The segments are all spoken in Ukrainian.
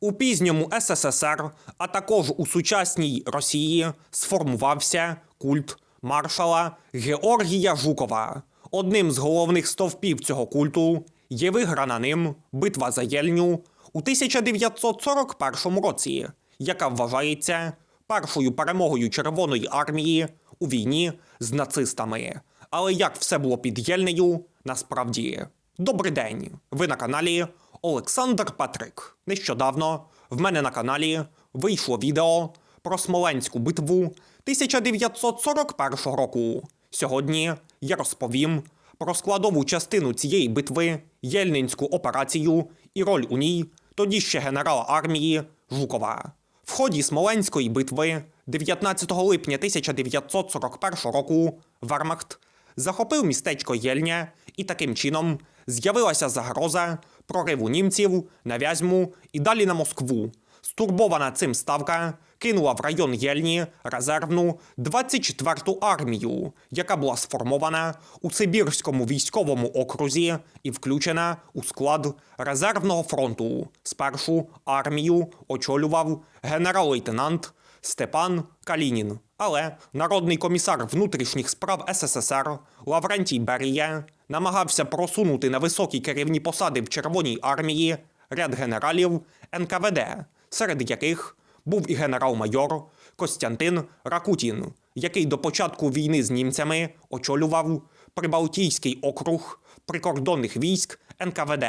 У пізньому СССР, а також у сучасній Росії сформувався культ маршала Георгія Жукова. Одним з головних стовпів цього культу є виграна ним битва за Єльню у 1941 році, яка вважається першою перемогою Червоної армії у війні з нацистами. Але як все було під Єльнею, насправді. Добрий день! Ви на каналі Олександр Петрик. Нещодавно в мене на каналі вийшло відео про Смоленську битву 1941 року. Сьогодні я розповім про складову частину цієї битви, Єльнинську операцію і роль у ній тоді ще генерала армії Жукова. В ході Смоленської битви 19 липня 1941 року Вермахт захопив містечко Єльня, і таким чином з'явилася загроза прориву німців на Вязьму і далі на Москву. Стурбована цим ставка кинула в район Єльні резервну 24-ту армію, яка була сформована у Сибірському військовому окрузі і включена у склад резервного фронту. Спершу армію очолював генерал-лейтенант Степан Калінін. Але народний комісар внутрішніх справ СССР Лаврентій Берія намагався просунути на високі керівні посади в Червоній армії ряд генералів НКВД, серед яких був і генерал-майор Костянтин Ракутін, який до початку війни з німцями очолював Прибалтійський округ прикордонних військ НКВД.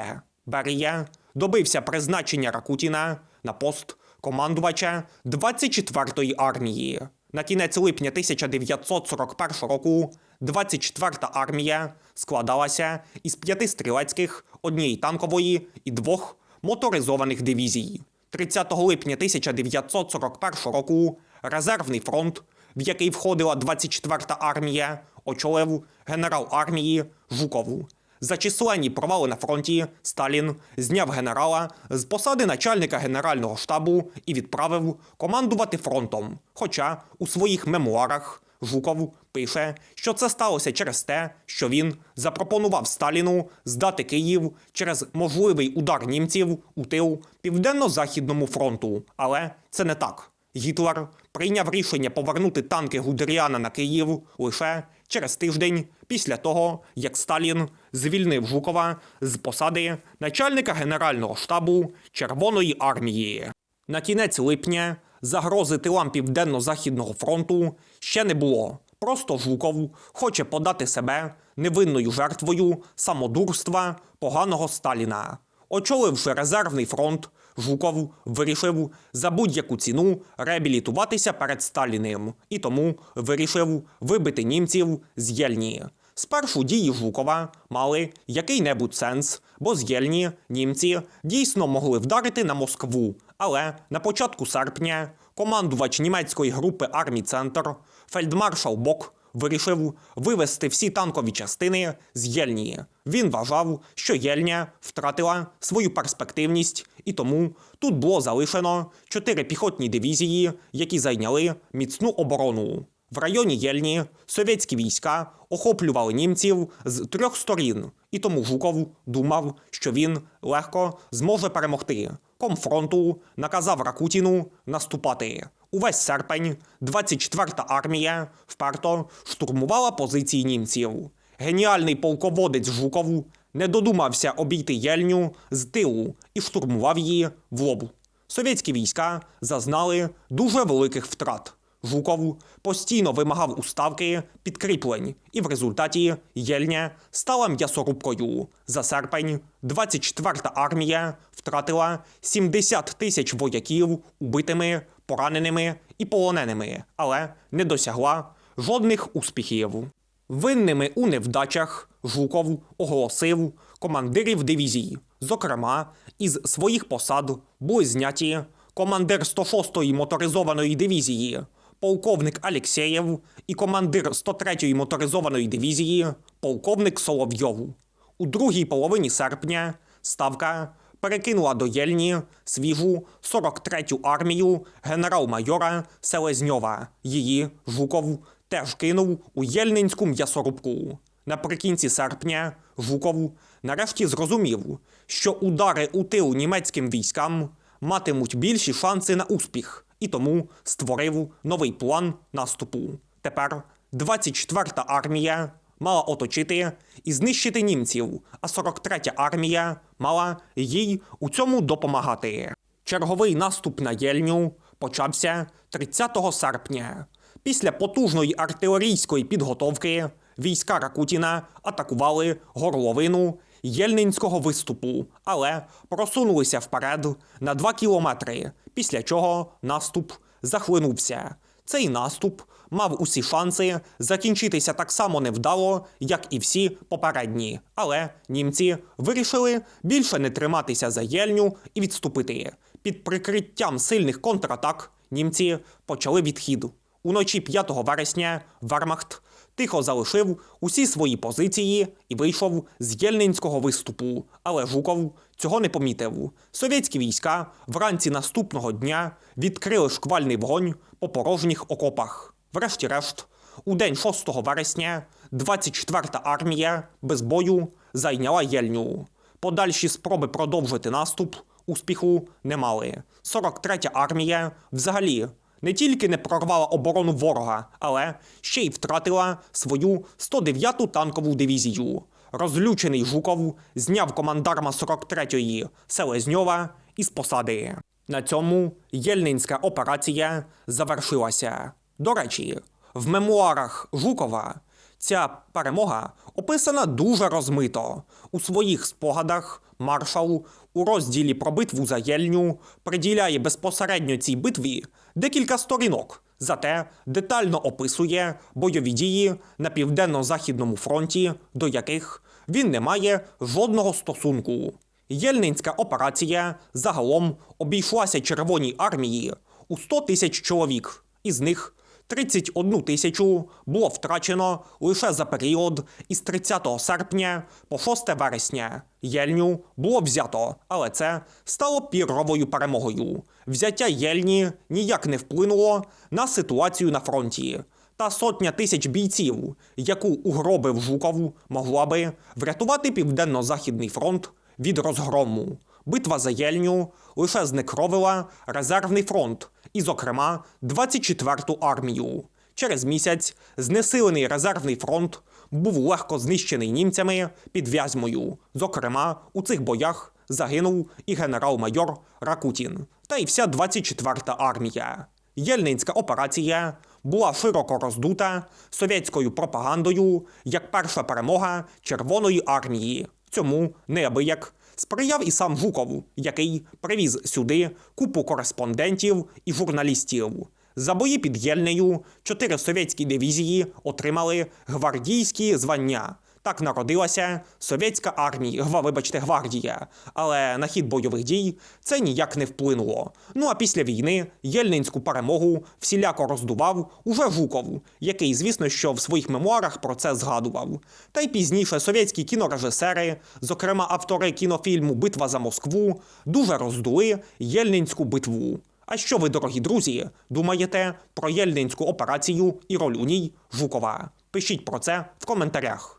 Берія добився призначення Ракутіна на пост командувача 24-ї армії. На кінець липня 1941 року 24-та армія складалася із п'яти стрілецьких, однієї танкової і двох моторизованих дивізій. 30 липня 1941 року резервний фронт, в який входила 24-та армія, очолив генерал армії Жуков. За численні провали на фронті Сталін зняв генерала з посади начальника генерального штабу і відправив командувати фронтом. Хоча у своїх мемуарах Жуков пише, що це сталося через те, що він запропонував Сталіну здати Київ через можливий удар німців у тил південно-західному фронту. Але це не так. Гітлер прийняв рішення повернути танки Гудеріана на Київ лише через тиждень після того, як Сталін звільнив Жукова з посади начальника Генерального штабу Червоної армії. На кінець липня загрози тилам Південно-Західного фронту ще не було. Просто Жуков хоче подати себе невинною жертвою самодурства поганого Сталіна. Очоливши резервний фронт, Жуков вирішив за будь-яку ціну реабілітуватися перед Сталіним і тому вирішив вибити німців з Єльні. Спершу дії Жукова мали який-небудь сенс, бо з Єльні німці дійсно могли вдарити на Москву. Але на початку серпня командувач німецької групи армій Центр фельдмаршал Бок вирішив вивести всі танкові частини з Єльні. Він вважав, що Єльня втратила свою перспективність, і тому тут було залишено чотири піхотні дивізії, які зайняли міцну оборону. В районі Єльні совєтські війська охоплювали німців з трьох сторін, і тому Жуков думав, що він легко зможе перемогти. Комфронту наказав Ракутіну наступати. Увесь серпень 24-та армія вперто штурмувала позиції німців. Геніальний полководець Жуков не додумався обійти Єльню з тилу і штурмував її в лоб. Совєтські війська зазнали дуже великих втрат. Жуков постійно вимагав уставки підкріплень, і в результаті Єльня стала м'ясорубкою. За серпень 24-та армія втратила 70 тисяч вояків убитими, пораненими і полоненими, але не досягла жодних успіхів. Винними у невдачах Жуков оголосив командирів дивізій. Зокрема, із своїх посад були зняті командир 106-ї моторизованої дивізії, полковник Алєксєєв і командир 103-ї моторизованої дивізії, полковник Соловйов. У другій половині серпня ставка перекинула до Єльні свіжу 43-ю армію генерал-майора Селезньова. Її Жуков теж кинув у Єльнинську м'ясорубку. Наприкінці серпня Жуков нарешті зрозумів, що удари у тил німецьким військам матимуть більші шанси на успіх, і тому створив новий план наступу. Тепер 24-та армія мала оточити і знищити німців, а 43-я армія мала їй у цьому допомагати. Черговий наступ на Єльню почався 30 серпня. Після потужної артилерійської підготовки війська Ракутіна атакували горловину Єльнинського виступу, але просунулися вперед на 2 кілометри, після чого наступ захлинувся. Цей наступ мав усі шанси закінчитися так само невдало, як і всі попередні. Але німці вирішили більше не триматися за Єльню і відступити. Під прикриттям сильних контратак німці почали відхід. Уночі 5 вересня Вермахт тихо залишив усі свої позиції і вийшов з Єльнинського виступу. Але Жуков цього не помітив. Совєтські війська вранці наступного дня відкрили шквальний вогонь по порожніх окопах. Врешті-решт, у день 6 вересня 24-та армія без бою зайняла Єльню. Подальші спроби продовжити наступ успіху не мали. 43-я армія взагалі не тільки не прорвала оборону ворога, але ще й втратила свою 109-ту танкову дивізію. Розлючений Жуков зняв командарма 43-ї Селезньова із посади. На цьому Єльнинська операція завершилася. До речі, в мемуарах Жукова ця перемога описана дуже розмито. У своїх спогадах маршал у розділі про битву за Єльню приділяє безпосередньо цій битві декілька сторінок, зате детально описує бойові дії на південно-західному фронті, до яких він не має жодного стосунку. Єльнинська операція загалом обійшлася Червоній армії у 100 тисяч чоловік, із них 31 тисячу було втрачено лише за період із 30 серпня по 6 вересня. Єльню було взято, але це стало піровою перемогою. Взяття Єльні ніяк не вплинуло на ситуацію на фронті. Та сотня тисяч бійців, яку угробив Жуков, могла би врятувати південно-західний фронт від розгрому. Битва за Єльню лише знекровила резервний фронт, і, зокрема, 24-ту армію. Через місяць знесилений резервний фронт був легко знищений німцями під Вязьмою. Зокрема, у цих боях загинув і генерал-майор Ракутін, та й вся 24-та армія. Єльнинська операція була широко роздута совєтською пропагандою як перша перемога Червоної армії. Цьому неабияк сприяв і сам Жукову, який привіз сюди купу кореспондентів і журналістів. За бої під Єльнею чотири совєтські дивізії отримали гвардійські звання. Так народилася совєтська армія, гва, вибачте, гвардія. Але на хід бойових дій це ніяк не вплинуло. Ну а після війни єльнинську перемогу всіляко роздував уже Жуков, який, звісно, що в своїх мемуарах про це згадував. Та й пізніше совєтські кінорежисери, зокрема автори кінофільму Битва за Москву, дуже роздули Єльнинську битву. А що ви, дорогі друзі, думаєте про Єльнинську операцію і роль у ній Жукова? Пишіть про це в коментарях.